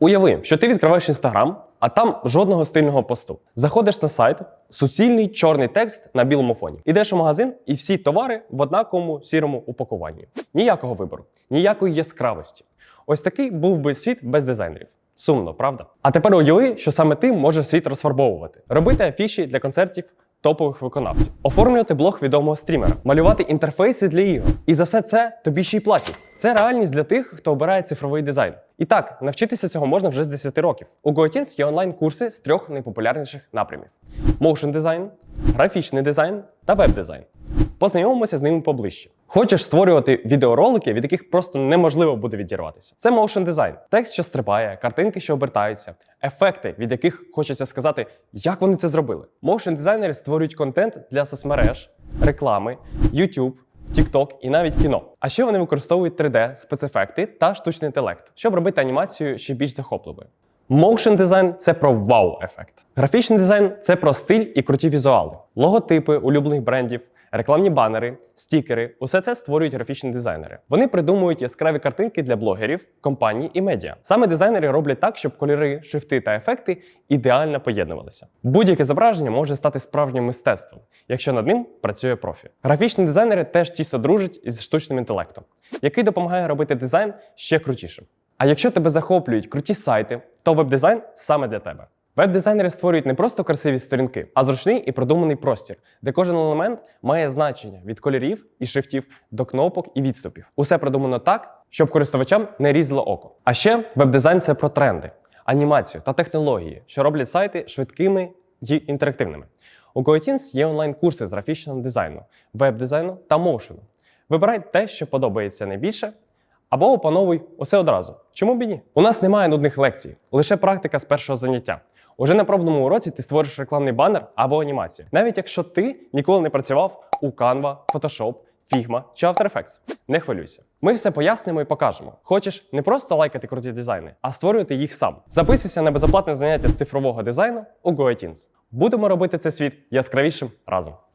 Уяви, що ти відкриваєш інстаграм, а там жодного стильного посту. Заходиш на сайт, суцільний чорний текст на білому фоні. Ідеш у магазин, і всі товари в однаковому сірому упакуванні. Ніякого вибору, ніякої яскравості. Ось такий був би світ без дизайнерів. Сумно, правда? А тепер уяви, що саме ти можеш світ розфарбовувати, робити афіші для концертів топових виконавців, оформлювати блог відомого стрімера, малювати інтерфейси для ігор. І за все це тобі ще й платять. Це реальність для тих, хто обирає цифровий дизайн. І так, навчитися цього можна вже з 10 років. У GoTeens є онлайн-курси з трьох найпопулярніших напрямів: моушн дизайн, графічний дизайн та веб-дизайн. Познайомимося з ними поближче. Хочеш створювати відеоролики, від яких просто неможливо буде відірватися. Це motion дизайн, текст, що стрибає, картинки, що обертаються, ефекти, від яких хочеться сказати, як вони це зробили. Motion дизайнери створюють контент для соцмереж, реклами, YouTube, TikTok і навіть кіно. А ще вони використовують 3D, спецефекти та штучний інтелект, щоб робити анімацію ще більш захопливою. Motion дизайн це про вау-ефект. Графічний дизайн це про стиль і круті візуали, логотипи улюблених брендів, рекламні банери, стікери. Усе це створюють графічні дизайнери. Вони придумують яскраві картинки для блогерів, компаній і медіа. Саме дизайнери роблять так, щоб кольори, шрифти та ефекти ідеально поєднувалися. Будь-яке зображення може стати справжнім мистецтвом, якщо над ним працює профі. Графічні дизайнери теж тісно дружать із штучним інтелектом, який допомагає робити дизайн ще крутішим. А якщо тебе захоплюють круті сайти, то веб-дизайн саме для тебе. Веб-дизайнери створюють не просто красиві сторінки, а зручний і продуманий простір, де кожен елемент має значення від кольорів і шрифтів до кнопок і відступів. Усе продумано так, щоб користувачам не різало око. А ще веб-дизайн це про тренди, анімацію та технології, що роблять сайти швидкими і інтерактивними. У GoTeens є онлайн-курси з графічного дизайну, веб-дизайну та моушену. Вибирай те, що подобається найбільше, або опановуй усе одразу. Чому б і ні? У нас немає нудних лекцій, лише практика з першого заняття. Уже на пробному уроці ти створиш рекламний банер або анімацію, навіть якщо ти ніколи не працював у Canva, Photoshop, Figma чи After Effects. Не хвилюйся. Ми все пояснимо і покажемо. Хочеш не просто лайкати круті дизайни, а створювати їх сам. Записуйся на безоплатне заняття з цифрового дизайну у GoTeens. Будемо робити цей світ яскравішим разом.